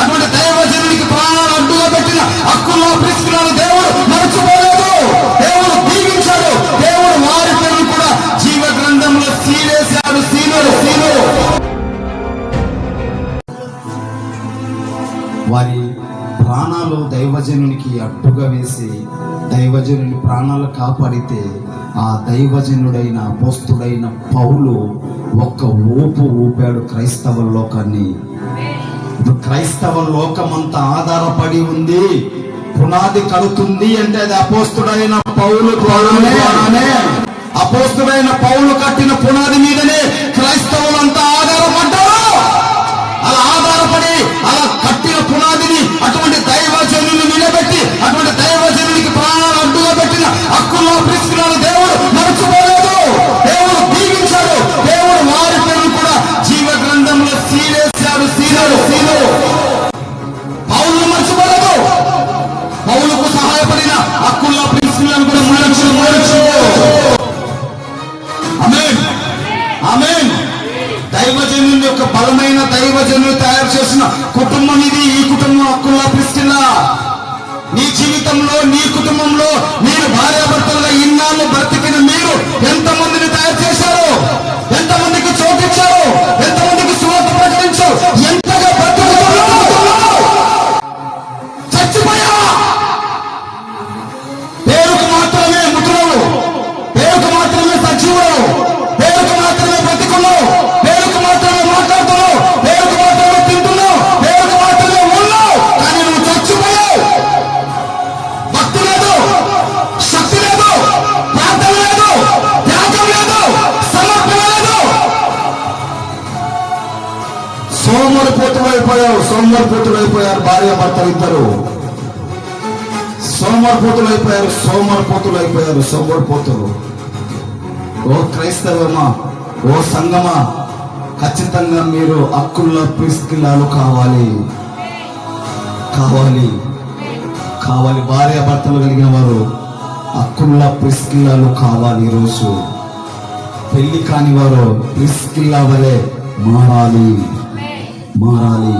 అటువంటి దైవజనునికి ప్రాణాలు అడ్డుగా పెట్టిన హక్కుల్లో పిలుచుకున్నాను దేవుడు మరచిపోలేదు. దేవుడు దీవించాడు. దేవుడు వారి పేరు కూడా జీవ గ్రంథంలో సీలేశాడు. సీనుడు సీనుడు వారి ప్రాణాలు దైవజనునికి అడ్డుగా వేసి దైవజనుని ప్రాణాలు కాపాడితే ఆ దైవజనుడైన పోస్తుడైన పౌలు ఒక్క ఊపు ఊపాడు క్రైస్తవ లోకాన్ని. క్రైస్తవ లోకమంతా ఆధారపడి ఉంది. పునాది కడుతుంది అంటే అది అపోస్తుడైన పౌలు ద్వారానే. అపోస్తుడైన పౌలు కట్టిన పునాది మీదనే క్రైస్తవులంతా ఆధారపడ్డారు. అలా ఆధారపడి అలా కట్టిన పునాదిని అటువంటి దైవజనుని నిలబెట్టి అటువంటి దైవజనునికి ప్రాణాలు అడ్డుగా పెట్టిన హక్కుల్లో ప్రిస్కులను పౌలుకు హక్కుల హక్కుల్లో ప్రిన్సిపల్ కూడా మరచు మరచు ఆమేన్. ఆమేన్. దైవజనుని యొక్క బలమైన దైవజనులు తయారు చేసిన కుటుంబం ఇది. ఈ కుటుంబం హక్కుల ప్రిస్కిల్లా నీ జీవితంలో నీ కుటుంబం సోమరిపోతులు అయిపోయావు సోమరిపోతులు అయిపోయారు భార్య భర్తలు ఇద్దరు. సోమరిపోతులు అయిపోయారు సోమరిపోతులు అయిపోయారు సోమరిపోతులు ఓ క్రైస్తవమా ఓ సంగమా ఖచ్చితంగా మీరు హక్కుల్లో పిస్కిల్లాలు కావాలి. కావాలి. కావాలి. భార్య భర్తలు కలిగిన వారు హక్కుల్లా ప్రిస్కిల్లాలు కావాలి ఈరోజు. పెళ్ళి కాని వారు ప్రిస్కిల్లా వలె మారాలి. మారాలి